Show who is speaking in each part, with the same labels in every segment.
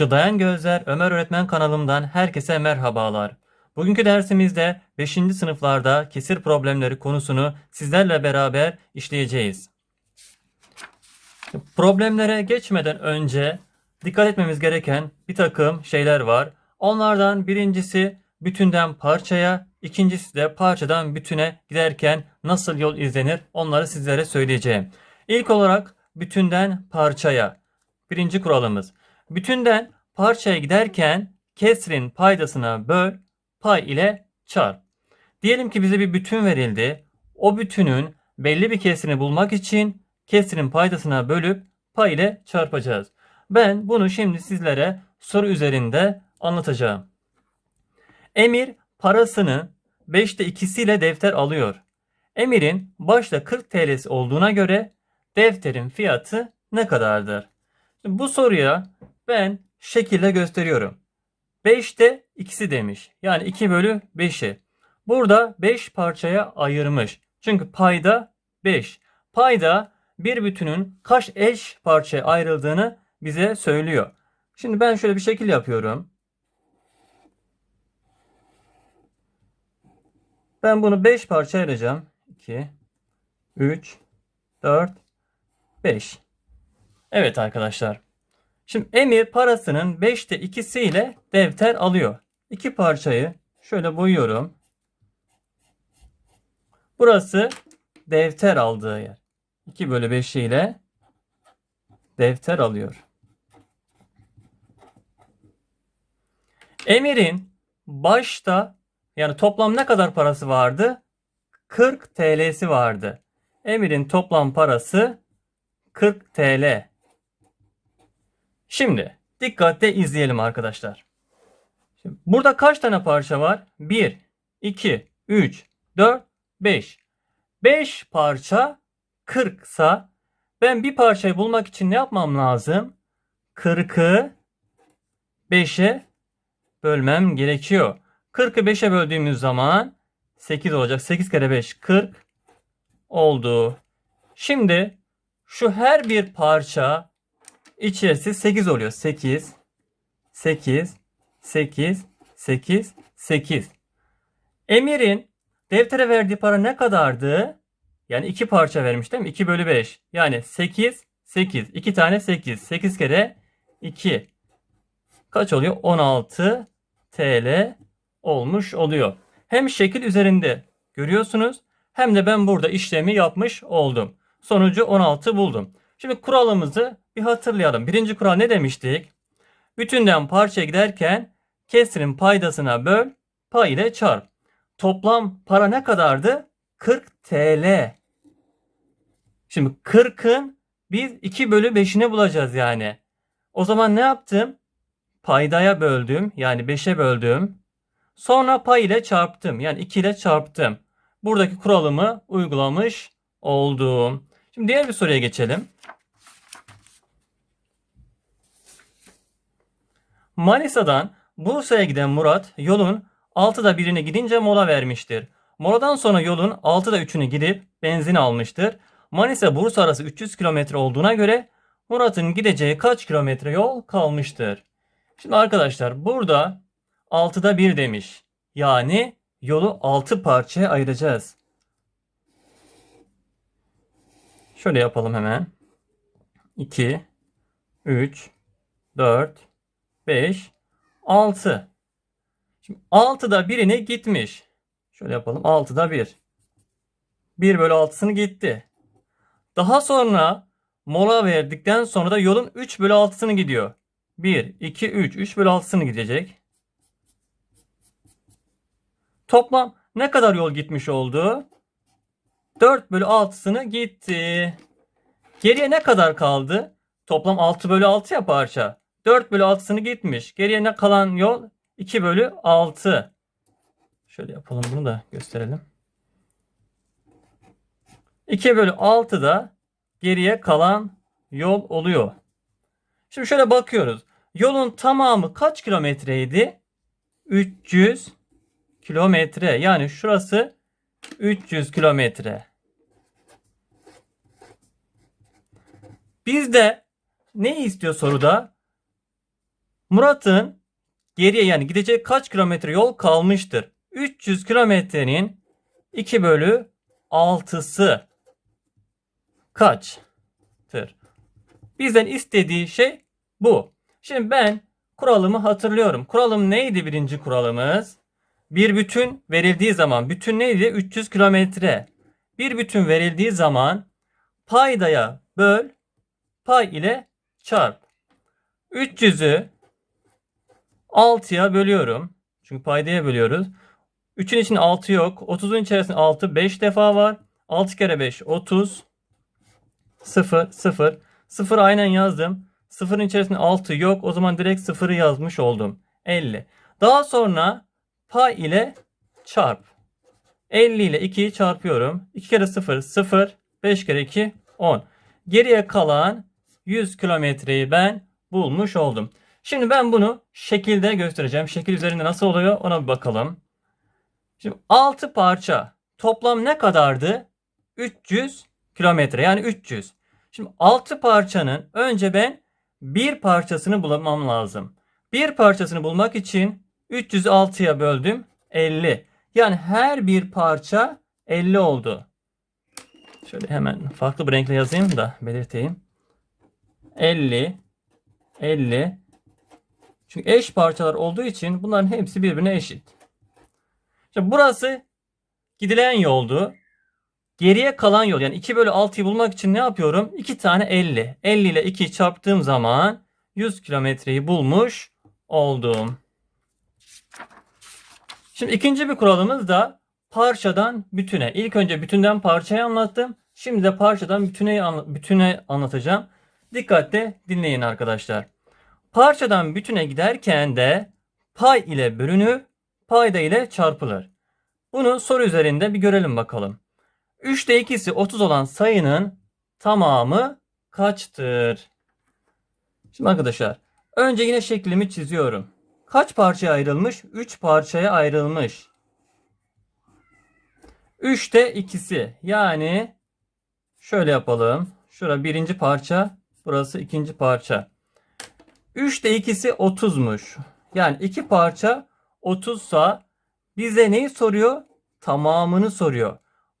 Speaker 1: Işıldayan Gözler Ömer Öğretmen kanalımdan herkese merhabalar. Bugünkü dersimizde 5. sınıflarda kesir problemleri konusunu sizlerle beraber işleyeceğiz. Problemlere geçmeden önce dikkat etmemiz gereken bir takım şeyler var. Onlardan birincisi bütünden parçaya, ikincisi de parçadan bütüne giderken nasıl yol izlenir onları sizlere söyleyeceğim. İlk olarak bütünden parçaya. Birinci kuralımız. Bütünden parçaya giderken kesrin paydasına böl, pay ile çarp. Diyelim ki bize bir bütün verildi. O bütünün belli bir kesrini bulmak için kesrin paydasına bölüp pay ile çarpacağız. Ben bunu şimdi sizlere soru üzerinde anlatacağım. Emir parasını 5'te ikisiyle defter alıyor. Emir'in başta 40 TL'si olduğuna göre defterin fiyatı ne kadardır? Bu soruya ben şekilde gösteriyorum. 5'te ikisi demiş. Yani 2 bölü 5'i. Burada 5 parçaya ayırmış. Çünkü payda 5. Payda bir bütünün kaç eş parçaya ayrıldığını bize söylüyor. Şimdi ben şöyle bir şekil yapıyorum. Ben bunu 5 parça ayıracağım. 2, 3, 4, 5. Evet arkadaşlar. Şimdi Emir parasının 5'te ikisiyle defter alıyor. İki parçayı şöyle boyuyorum. Burası defter aldığı yer. 2 bölü 5 ile defter alıyor. Emir'in başta yani toplam ne kadar parası vardı? 40 TL'si vardı. Emir'in toplam parası 40 TL. Şimdi dikkatle izleyelim arkadaşlar. Şimdi burada kaç tane parça var? 1, 2, 3, 4, 5. 5 parça 40 sa ben bir parçayı bulmak için ne yapmam lazım? 40'ı 5'e bölmem gerekiyor. 40'ı 5'e böldüğümüz zaman 8 olacak. 8 kere 5 40 oldu. Şimdi şu her bir parça içerisi 8 oluyor. 8 8 8 8 8. Emir'in deftere verdiği para ne kadardı? Yani 2 parça vermiş değil mi? 2 bölü 5. Yani 8 8. 2 tane 8. 8 kere 2. Kaç oluyor? 16 TL olmuş oluyor. Hem şekil üzerinde görüyorsunuz hem de ben burada işlemi yapmış oldum. Sonucu 16 buldum. Şimdi kuralımızı bir hatırlayalım. Birinci kural ne demiştik? Bütünden parçaya giderken kesrin paydasına böl, pay ile çarp. Toplam para ne kadardı? 40 TL. Şimdi 40'ın biz 2 bölü 5'ini bulacağız yani. O zaman ne yaptım? Paydaya böldüm. Yani 5'e böldüm. Sonra pay ile çarptım. Yani 2 ile çarptım. Buradaki kuralımı uygulamış oldum. Şimdi diğer bir soruya geçelim. Manisa'dan Bursa'ya giden Murat yolun 6'da birini gidince mola vermiştir. Moladan sonra yolun 6'da 3'ünü gidip benzin almıştır. Manisa Bursa arası 300 kilometre olduğuna göre Murat'ın gideceği kaç kilometre yol kalmıştır? Şimdi arkadaşlar burada 6'da 1 demiş. Yani yolu 6 parçaya ayıracağız. Şöyle yapalım hemen. 2 3 4 5 6 Şimdi 6'da birini gitmiş. Şöyle yapalım. 6'da 1. 1 bölü 6'sını gitti. Daha sonra mola verdikten sonra da yolun 3 bölü 6'sını gidiyor. 1, 2, 3. 3 bölü 6'sını gidecek. Toplam ne kadar yol gitmiş oldu? 4 bölü 6'sını gitti. Geriye ne kadar kaldı? Toplam 6 bölü 6 ya parça. 4 bölü 6'sını gitmiş. Geriye ne kalan yol? 2 bölü 6. Şöyle yapalım bunu da gösterelim. 2 bölü 6 da geriye kalan yol oluyor. Şimdi şöyle bakıyoruz. Yolun tamamı kaç kilometreydi? 300 kilometre. Yani şurası 300 kilometre. Bizde ne istiyor soruda? Murat'ın geriye yani gidecek kaç kilometre yol kalmıştır? 300 kilometrenin 2 bölü 6'sı kaçtır? Bizden istediği şey bu. Şimdi ben kuralımı hatırlıyorum. Kuralım neydi birinci kuralımız? Bir bütün verildiği zaman bütün neydi? 300 kilometre. Bir bütün verildiği zaman paydaya böl pay ile çarp. 300'ü 6'ya bölüyorum. Çünkü paydaya bölüyoruz. 3'ün için 6 yok. 30'un içerisinde 6 5 defa var. 6 kere 5 30. 0 0. 0 aynen yazdım. 0'ın içerisinde 6 yok. O zaman direkt 0'ı yazmış oldum. 50. Daha sonra pay ile çarp. 50 ile 2'yi çarpıyorum. 2 kere 0 0. 5 kere 2 10. Geriye kalan 100 kilometreyi ben bulmuş oldum. Şimdi ben bunu şekilde göstereceğim. Şekil üzerinde nasıl oluyor ona bir bakalım. Şimdi 6 parça toplam ne kadardı? 300 kilometre yani 300. Şimdi 6 parçanın önce ben bir parçasını bulmam lazım. Bir parçasını bulmak için 306'ya böldüm 50. Yani her bir parça 50 oldu. Şöyle hemen farklı bir renkle yazayım da belirteyim. 50 50 Çünkü eş parçalar olduğu için bunların hepsi birbirine eşit. Şimdi burası gidilen yoldu. Geriye kalan yol yani 2 bölü 6'yı bulmak için ne yapıyorum? 2 tane 50. 50 ile 2'yi çarptığım zaman 100 kilometreyi bulmuş oldum. Şimdi ikinci bir kuralımız da parçadan bütüne. İlk önce bütünden parçayı anlattım. Şimdi de parçadan bütüne, bütüne anlatacağım. Dikkatle dinleyin arkadaşlar. Parçadan bütüne giderken de pay ile bölünür, payda ile çarpılır. Bunu soru üzerinde bir görelim bakalım. 3'te 2'si 30 olan sayının tamamı kaçtır? Şimdi arkadaşlar önce yine şeklimi çiziyorum. Kaç parçaya ayrılmış? 3 parçaya ayrılmış. 3'te 2'si yani şöyle yapalım. Şura birinci parça, burası ikinci parça. 3'te 2'si 30'muş. Yani iki parça 30 sa bize neyi soruyor? Tamamını soruyor.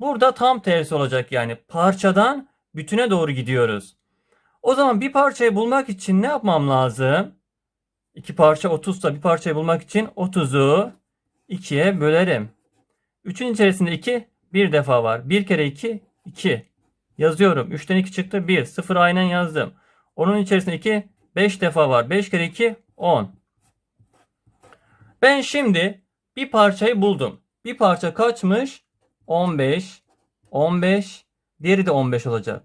Speaker 1: Burada tam tersi olacak yani parçadan bütüne doğru gidiyoruz. O zaman bir parçayı bulmak için ne yapmam lazım? İki parça 30 ise bir parçayı bulmak için 30'u 2'ye bölerim. 3'ün içerisinde 2 bir defa var. 1 kere 2 2. Yazıyorum. 3'ten 2 çıktı 1. 0 aynen yazdım. Onun içerisinde 2 5 defa var. 5 kere 2 10. Ben şimdi bir parçayı buldum. Bir parça kaçmış? 15. 15. Diğeri de 15 olacak.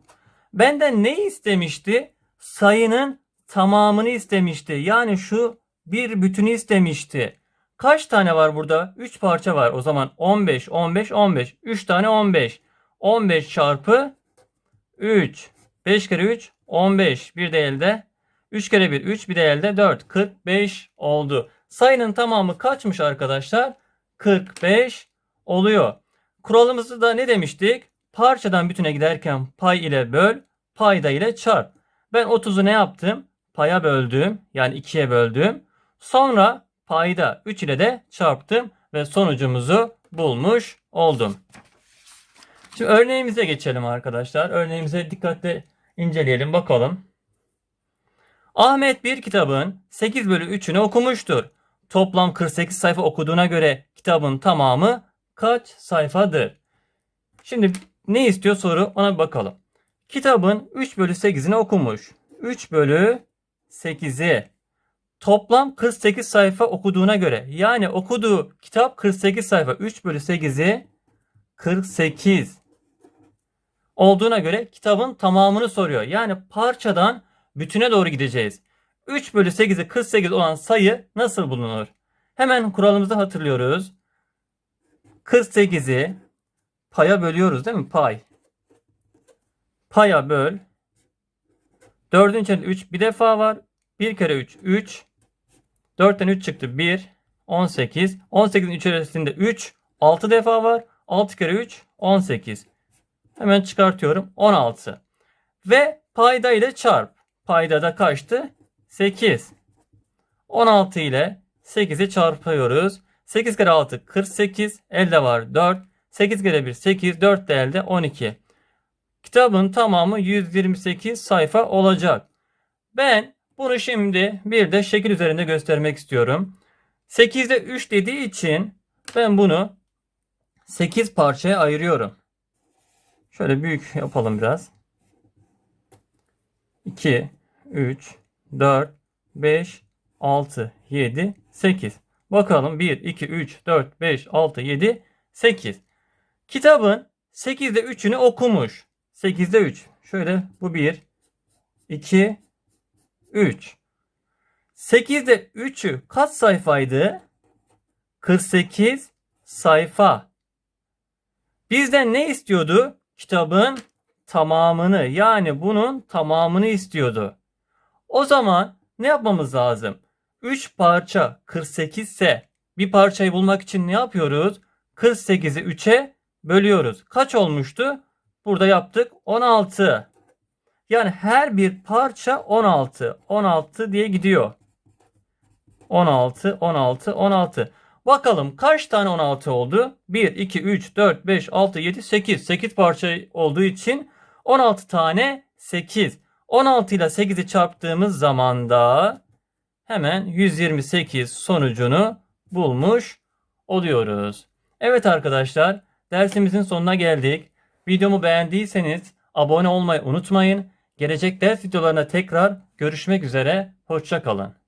Speaker 1: Benden ne istemişti? Sayının tamamını istemişti. Yani şu bir bütünü istemişti. Kaç tane var burada? 3 parça var. O zaman 15, 15, 15. 3 tane 15. 15 çarpı 3. 5 kere 3 15. Bir de elde 3 kere 1 3 bir de elde 4. 45 oldu. Sayının tamamı kaçmış arkadaşlar? 45 oluyor. Kuralımızda da ne demiştik? Parçadan bütüne giderken pay ile böl, payda ile çarp. Ben 30'u ne yaptım? Paya böldüm. Yani 2'ye böldüm. Sonra payda 3 ile de çarptım ve sonucumuzu bulmuş oldum. Şimdi örneğimize geçelim arkadaşlar. Örneğimize dikkatle inceleyelim bakalım. Ahmet bir kitabın 8 bölü 3'ünü okumuştur. Toplam 48 sayfa okuduğuna göre kitabın tamamı kaç sayfadır? Şimdi ne istiyor soru ona bir bakalım. Kitabın 3 bölü 8'ini okumuş. 3 bölü 8'i toplam 48 sayfa okuduğuna göre yani okuduğu kitap 48 sayfa 3 bölü 8'i 48 olduğuna göre kitabın tamamını soruyor. Yani parçadan bütüne doğru gideceğiz. 3 bölü 8'i 48 olan sayı nasıl bulunur? Hemen kuralımızı hatırlıyoruz. 48'i paya bölüyoruz değil mi? Pay. Paya böl. 4'ün içinde 3 bir defa var. 1 kere 3 3. 4'ten 3 çıktı 1. 18. 18'in içerisinde 3 6 defa var. 6 kere 3 18. Hemen çıkartıyorum. 16. Ve payda ile çarp. Payda da kaçtı? 8. 16 ile 8'i çarpıyoruz. 8 kere 6 48. Elde var 4. 8 kere 1 8. 4 de elde 12. Kitabın tamamı 128 sayfa olacak. Ben bunu şimdi bir de şekil üzerinde göstermek istiyorum. 8'de 3 dediği için ben bunu 8 parçaya ayırıyorum. Şöyle büyük yapalım biraz. 2, 3, 4, 5, 6, 7, 8. Bakalım 1, 2, 3, 4, 5, 6, 7, 8. Kitabın 8'de 3'ünü okumuş. 8'de 3. Şöyle bu 1, 2, 3. 8'de 3'ü kaç sayfaydı? 48 sayfa. Bizden ne istiyordu? Kitabın tamamını yani bunun tamamını istiyordu. O zaman ne yapmamız lazım? 3 parça 48 ise bir parçayı bulmak için ne yapıyoruz? 48'i 3'e bölüyoruz. Kaç olmuştu? Burada yaptık 16. Yani her bir parça 16. 16 diye gidiyor. 16, 16, 16. Bakalım kaç tane 16 oldu? 1, 2, 3, 4, 5, 6, 7, 8. 8 parça olduğu için 16 tane 8. 16 ile 8'i çarptığımız zaman da hemen 128 sonucunu bulmuş oluyoruz. Evet arkadaşlar dersimizin sonuna geldik. Videomu beğendiyseniz abone olmayı unutmayın. Gelecek ders videolarına tekrar görüşmek üzere. Hoşçakalın.